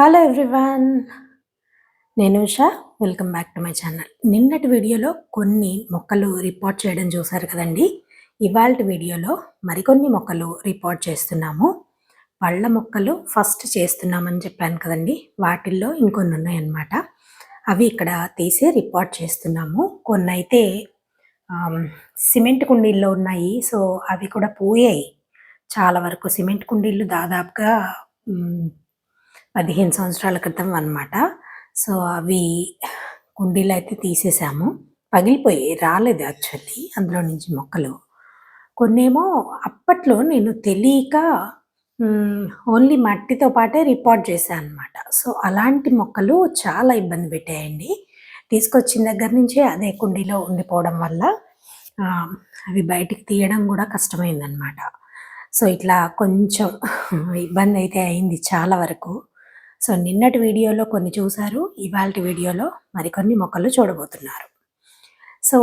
Hello everyone నేను Usha. Welcome back to my channel. నిన్నటి వీడియోలో కొన్ని మొక్కలు రిపోర్ట్ చేయడం చూసారు కదండి. ఇవాళ వీడియోలో మరికొన్ని మొక్కలు రిపోర్ట్ చేస్తున్నాము. పళ్ళ మొక్కలు ఫస్ట్ చేస్తున్నామని చెప్పాను కదండి. వాటిల్లో ఇంకొన్ని ఉన్నాయన్నమాట. అవి ఇక్కడ తీసి రిపోర్ట్ చేస్తున్నాము. కొన్ని అయితే సిమెంట్ కుండీల్లో ఉన్నాయి. సో అవి కూడా పోయాయి. చాలా వరకు సిమెంట్ కుండీలు దాదాపుగా పదిహేను సంవత్సరాల క్రితం అనమాట సో అవి కుండీలు అయితే తీసేసాము. పగిలిపోయి రాలేదు యాక్చువల్లీ అందులో నుంచి మొక్కలు. కొన్నేమో అప్పట్లో నేను తెలియక ఓన్లీ మట్టితో పాటే రిపోర్ట్ చేశాను అనమాట సో అలాంటి మొక్కలు చాలా ఇబ్బంది పెట్టాయండి. తీసుకొచ్చిన దగ్గర నుంచే అదే కుండీలో ఉండిపోవడం వల్ల అవి బయటికి తీయడం కూడా కష్టమైందనమాట సో ఇట్లా కొంచెం ఇబ్బంది అయితే అయింది చాలా వరకు. సో నిన్నటి వీడియోలో కొన్ని చూశారు ఇవాళ వీడియోలో మరికొన్ని మొక్కలు చూడబోతున్నారు. సో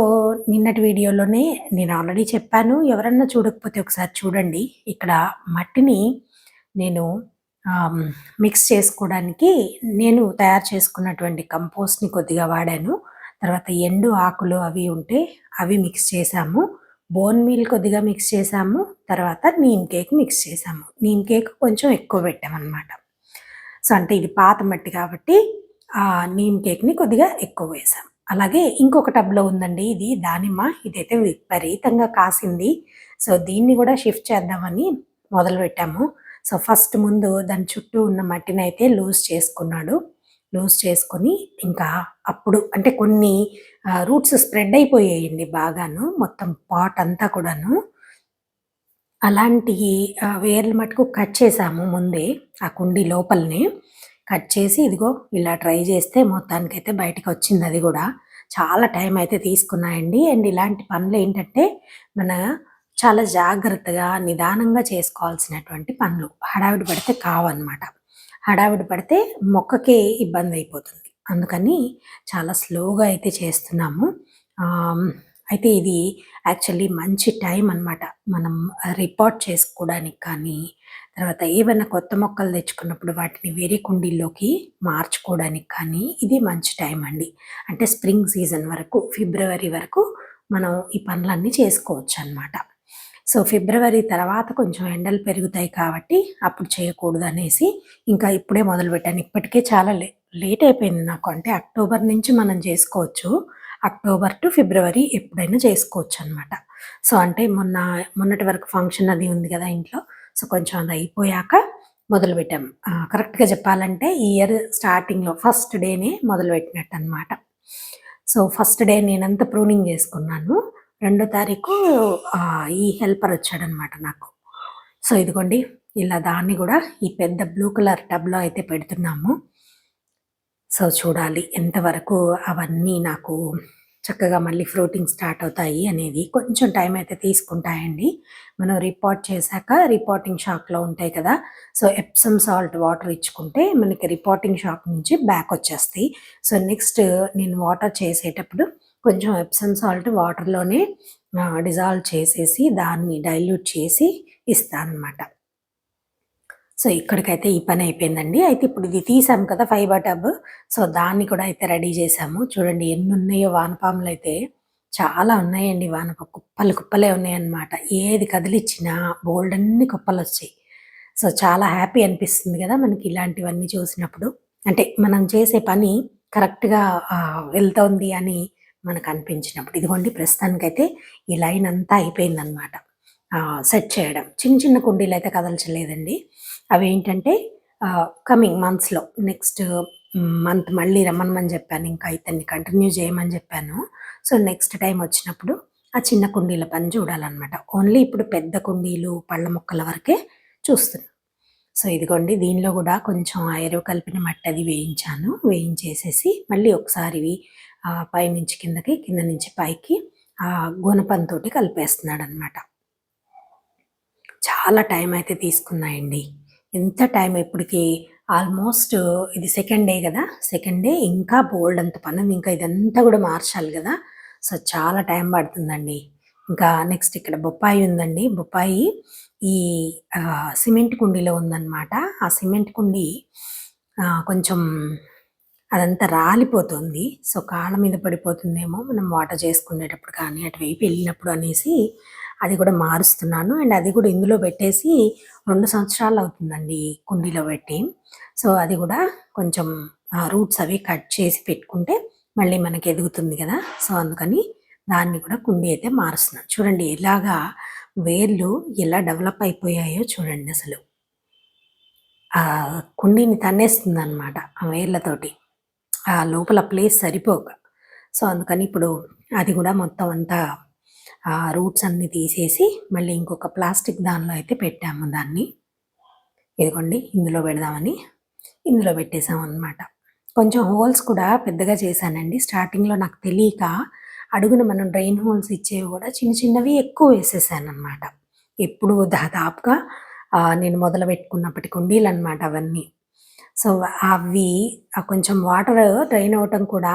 నిన్నటి వీడియోలోనే నేను ఆల్రెడీ చెప్పాను ఎవరన్నా చూడకపోతే ఒకసారి చూడండి. ఇక్కడ మట్టిని నేను మిక్స్ చేసుకోవడానికి నేను తయారు చేసుకున్నటువంటి కంపోస్ట్ని కొద్దిగా వాడాను. తర్వాత ఎండు ఆకులు అవి ఉంటే అవి మిక్స్ చేసాము బోన్ మీల్ కొద్దిగా మిక్స్ చేసాము తర్వాత నీమ్ కేక్ మిక్స్ చేసాము నీమ్ కేక్ కొంచెం ఎక్కువ పెట్టామన్నమాట. సో అంటే ఇది పాత మట్టి కాబట్టి ఆ నీమ్ కేక్ని కొద్దిగా ఎక్కువ వేసాం అలాగే ఇంకొక టబ్లో ఉందండి ఇది దానిమ్మ. ఇదైతే విపరీతంగా కాసింది. సో దీన్ని కూడా షిఫ్ట్ చేద్దామని మొదలుపెట్టాము సో ఫస్ట్ ముందు దాని చుట్టూ ఉన్న మట్టిని అయితే లూజ్ చేసుకున్నాడు. లూజ్ చేసుకొని ఇంకా అప్పుడు అంటే కొన్ని రూట్స్ స్ప్రెడ్ అయిపోయాయండి బాగాను. మొత్తం పాట్ అంతా కూడాను. అలాంటి వేర్లు మటుకు కట్ చేసాము ముందే ఆ కుండీ లోపలనే. కట్ చేసి ఇదిగో ఇలా ట్రై చేస్తే మొత్తానికైతే బయటకు వచ్చింది అది కూడా. చాలా టైం అయితే తీసుకున్నాయండి. అండ్ ఇలాంటి పనులు ఏంటంటే మన చాలా జాగ్రత్తగా నిదానంగా చేసుకోవాల్సినటువంటి పనులు. హడావిడి పడితే కావన్నమాట. హడావిడి పడితే మొక్కకే ఇబ్బంది అయిపోతుంది. అందుకని చాలా స్లోగా అయితే చేస్తున్నాము. అయితే ఇది యాక్చువల్లీ మంచి టైం అన్నమాట. మనం రిపోర్ట్ చేసుకోవడానికి కానీ తర్వాత ఏమైనా కొత్త మొక్కలు తెచ్చుకున్నప్పుడు వాటిని వేరే కుండీల్లోకి మార్చుకోవడానికి కానీ ఇది మంచి టైం అండి. అంటే స్ప్రింగ్ సీజన్ వరకు ఫిబ్రవరి వరకు మనం ఈ పనులన్నీ చేసుకోవచ్చు అన్నమాట. సో ఫిబ్రవరి తర్వాత కొంచెం ఎండలు పెరుగుతాయి కాబట్టి అప్పుడు చేయకూడదు అనేసి ఇంకా ఇప్పుడే మొదలు పెట్టాను ఇప్పటికే చాలా లే లేట్ అయిపోయింది నాకు. అంటే అక్టోబర్ నుంచి మనం చేసుకోవచ్చు. అక్టోబర్ టు ఫిబ్రవరి ఎప్పుడైనా చేసుకోవచ్చు అనమాట సో అంటే మొన్న మొన్నటి వరకు ఫంక్షన్ అది ఉంది కదా ఇంట్లో. సో కొంచెం అది అయిపోయాక మొదలు పెట్టాం కరెక్ట్గా చెప్పాలంటే ఈ ఇయర్ స్టార్టింగ్లో ఫస్ట్ డేనే మొదలుపెట్టినట్టు అనమాట సో ఫస్ట్ డే నేనంతా ప్రూనింగ్ చేసుకున్నాను రెండో తారీఖు ఈ హెల్పర్ వచ్చాడనమాట నాకు. సో ఇదిగోండి ఇలా దాన్ని కూడా ఈ పెద్ద బ్లూ కలర్ టబ్లో అయితే పెడుతున్నాము. సో చూడాలి ఎంతవరకు అవన్నీ నాకు చక్కగా మళ్ళీ ఫ్రూటింగ్ స్టార్ట్ అవుతాయి అనేది కొంచెం టైం అయితే తీసుకుంటాయండి. మనం రిపోర్ట్ చేశాక రిపోర్టింగ్ షాక్లో ఉంటాయి కదా సో ఎప్సమ్ సాల్ట్ వాటర్ ఇచ్చుకుంటే మనకి రిపోర్టింగ్ షాక్ నుంచి బ్యాక్ వచ్చేస్తాయి. సో నెక్స్ట్ నేను వాటర్ చేసేటప్పుడు కొంచెం ఎప్సమ్ సాల్ట్ వాటర్లోనే డిజాల్వ్ చేసేసి దాన్ని డైల్యూట్ చేసి ఇస్తాను అనమాట సో ఇక్కడికైతే ఈ పని అయిపోయిందండి. అయితే ఇప్పుడు ఇది తీసాం కదా ఫైబర్ టబ్. సో దాన్ని కూడా అయితే రెడీ చేసాము. చూడండి ఎన్ని ఉన్నాయో వానపాములు అయితే చాలా ఉన్నాయండి వానప కుప్పలు కుప్పలే ఉన్నాయన్నమాట. ఏది కదిలిచ్చినా బోల్డ్ అన్ని కుప్పలు వచ్చాయి సో చాలా హ్యాపీ అనిపిస్తుంది కదా మనకి ఇలాంటివన్నీ చూసినప్పుడు. అంటే మనం చేసే పని కరెక్ట్గా వెళ్తోంది అని మనకు అనిపించినప్పుడు ఇదిగోండి ప్రస్తుతానికైతే ఈ లైన్ అంతా అయిపోయిందనమాట సెట్ చేయడం. చిన్న చిన్న కుండీలు అయితే కదల్చలేదండి. అవి ఏంటంటే కమింగ్ మంత్స్లో నెక్స్ట్ మంత్ మళ్ళీ రమ్మనమని చెప్పాను ఇంకా ఇతన్ని కంటిన్యూ చేయమని చెప్పాను. సో నెక్స్ట్ టైం వచ్చినప్పుడు ఆ చిన్న కుండీల పని చూడాలన్నమాట. ఓన్లీ ఇప్పుడు పెద్ద కుండీలు పళ్ళ మొక్కల వరకే చూస్తున్నాను సో ఇదిగోండి దీనిలో కూడా కొంచెం ఆ ఎరువు కలిపిన మట్టి అది వేయించాను. వేయించేసేసి మళ్ళీ ఒకసారి పైనుంచి కిందకి కింద నుంచి పైకి ఆ గుణపంతోటి కలిపేస్తున్నాడు అనమాట చాలా టైం అయితే తీసుకున్నాయండి. ఎంత టైం ఇప్పటికి ఆల్మోస్ట్ ఇది సెకండ్ డే కదా సెకండ్ డే ఇంకా బోల్డ్ అంత పని ఇంకా ఇదంతా కూడా మార్చాలి కదా. సో చాలా టైం పడుతుందండి. ఇంకా నెక్స్ట్ ఇక్కడ బొప్పాయి ఉందండి. బొప్పాయి ఈ సిమెంట్ కుండీలో ఉందన్నమాట. ఆ సిమెంట్ కుండీ కొంచెం అదంతా రాలిపోతుంది. సో కాళ్ళ మీద పడిపోతుందేమో మనం వాటర్ చేసుకునేటప్పుడు కానీ అటువైపు వెళ్ళినప్పుడు అనేసి అది కూడా మారుస్తున్నాను. అండ్ అది కూడా ఇందులో పెట్టేసి రెండు సంవత్సరాలు అవుతుందండి కుండీలో పెట్టి. సో అది కూడా కొంచెం రూట్స్ అవి కట్ చేసి పెట్టుకుంటే మళ్ళీ మనకి ఎదుగుతుంది కదా. సో అందుకని దాన్ని కూడా కుండీ అయితే మారుస్తున్నాను. చూడండి ఎలాగా వేర్లు ఎలా డెవలప్ అయిపోయాయో చూడండి అసలు. ఆ కుండీని తన్నేస్తుంది అనమాట ఆ వేర్లతోటి. ఆ లోపల ప్లేస్ సరిపోక. సో అందుకని ఇప్పుడు అది కూడా మొత్తం అంతా రూట్స్ అన్ని తీసేసి మళ్ళీ ఇంకొక ప్లాస్టిక్ దానిలో అయితే పెట్టాము దాన్ని. ఇదిగోండి ఇందులో పెడదామని ఇందులో పెట్టేసాం అనమాట కొంచెం హోల్స్ కూడా పెద్దగా చేశానండి. స్టార్టింగ్లో నాకు తెలియక అడుగున మనం డ్రైన్ హోల్స్ ఇచ్చేవి కూడా చిన్న చిన్నవి ఎక్కువ వేసేసాను అనమాట ఎప్పుడు దాదాపుగా నేను మొదలు పెట్టుకున్నప్పటి కుండీలు అనమాట అవన్నీ. సో అవి కొంచెం వాటర్ డ్రైన్ అవటం కూడా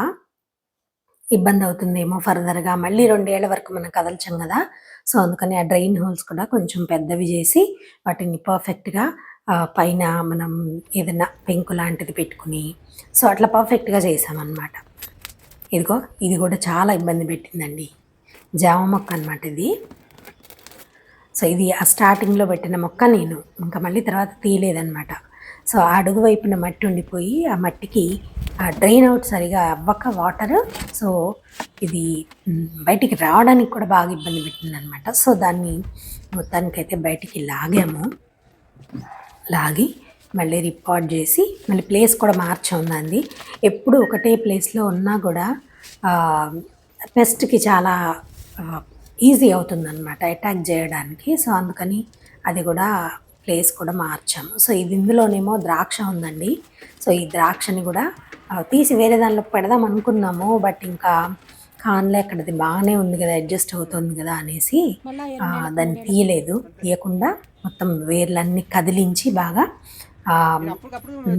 ఇబ్బంది అవుతుందేమో ఫర్దర్గా మళ్ళీ రెండేళ్ళ వరకు మనం కదల్చం కదా. సో అందుకని ఆ డ్రైన్ హోల్స్ కూడా కొంచెం పెద్దవి చేసి వాటిని పర్ఫెక్ట్గా పైన మనం ఏదైనా పెంకు లాంటిది పెట్టుకుని సో అట్లా పర్ఫెక్ట్గా చేసామన్నమాట. ఇదిగో ఇది కూడా చాలా ఇబ్బంది పెట్టిందండి. జామ మొక్క అనమాట ఇది. సో ఇది ఆ స్టార్టింగ్లో పెట్టిన మొక్క నేను. ఇంకా మళ్ళీ తర్వాత తీయలేదన్నమాట. సో ఆ అడుగు వైపున మట్టి ఉండిపోయి ఆ మట్టికి ఆ డ్రైన్ అవుట్ సరిగా అవ్వక వాటర్ సో ఇది బయటికి రావడానికి కూడా బాగా ఇబ్బంది పెట్టింది అనమాట సో దాన్ని మొత్తానికైతే బయటికి లాగాము. లాగి మళ్ళీ రిపోర్ట్ చేసి మళ్ళీ ప్లేస్ కూడా మార్చుందండి. ఎప్పుడు ఒకటే ప్లేస్లో ఉన్నా కూడా పెస్ట్కి చాలా ఈజీ అవుతుందన్నమాట అటాక్ చేయడానికి. సో అందుకని అది కూడా ప్లేస్ కూడా మార్చాము. సో ఇది ఇందులోనేమో ద్రాక్ష ఉందండి. సో ఈ ద్రాక్షని కూడా తీసి వేరే దానిలో పెడదాం అనుకున్నాము. బట్ ఇంకా కాన్లే అక్కడది బాగానే ఉంది కదా అడ్జస్ట్ అవుతుంది కదా అనేసి ఆ, దాన్ని తీయలేదు. తీయకుండా మొత్తం వేర్లన్నీ కదిలించి బాగా ఆ,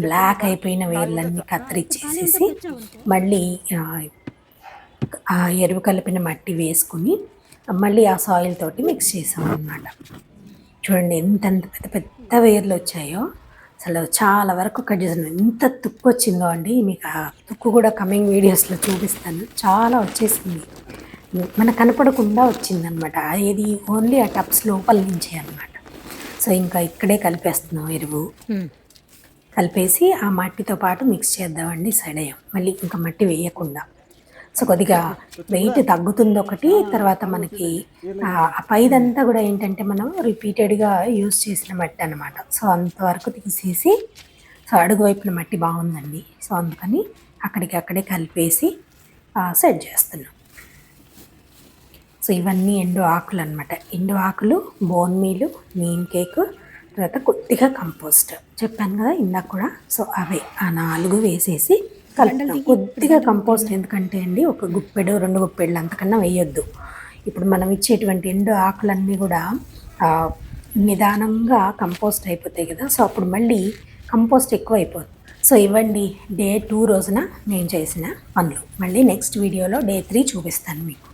బ్లాక్ అయిపోయిన వేర్లన్నీ కత్తిరించేసేసి మళ్ళీ ఎరువు కలిపిన మట్టి వేసుకుని మళ్ళీ ఆ సాయిల్ తోటి మిక్స్ చేసాం అన్నమాట చూడండి ఎంత పెద్ద పెద్ద వేర్లు వచ్చాయో. అసలు చాలా వరకు కట్ చేసాను ఎంత తుక్కు వచ్చిందో అండి. మీకు ఆ తుక్కు కూడా కమింగ్ వీడియోస్లో చూపిస్తాను. చాలా వచ్చేసింది. మనకు కనపడకుండా వచ్చిందనమాట ఏది ఓన్లీ ఆ టబ్స్ లోపల నుంచే అనమాట సో ఇంకా ఇక్కడే కలిపేస్తున్నాం ఎరువు. కలిపేసి ఆ మట్టితో పాటు మిక్స్ చేద్దామండి సడయం మళ్ళీ ఇంకా మట్టి వేయకుండా. సో కొద్దిగా వెయిట్ తగ్గుతుంది ఒకటి తర్వాత మనకి ఆ పైదంతా కూడా ఏంటంటే మనం రిపీటెడ్గా యూస్ చేసిన మట్టి అనమాట సో అంతవరకు తీసేసి సో అడుగు వైపున మట్టి బాగుందండి. సో అందుకని అక్కడికి అక్కడే కలిపేసి సెట్ చేస్తున్నాం. సో ఇవన్నీ ఎండు ఆకులు అనమాట ఎండు ఆకులు బోన్ మీలు నీమ్ కేక్ తర్వాత కొద్దిగా కంపోస్ట్ చెప్పాను కదా ఇందాక కూడా. సో అవే ఆ నాలుగు వేసేసి కలుపుతాం కొద్దిగా కంపోస్ట్ ఎందుకంటే అండి ఒక గుప్పెడు రెండు గుప్పెళ్ళు అంతకన్నా వేయొద్దు. ఇప్పుడు మనం ఇచ్చేటువంటి ఎండు ఆకులన్నీ కూడా నిదానంగా కంపోస్ట్ అయిపోతాయి కదా సో అప్పుడు మళ్ళీ కంపోస్ట్ ఎక్కువ అయిపోతుంది సో ఇవ్వండి డే టూ రోజున నేను చేసిన పనులు. మళ్ళీ నెక్స్ట్ వీడియోలో డే త్రీ చూపిస్తాను మీకు.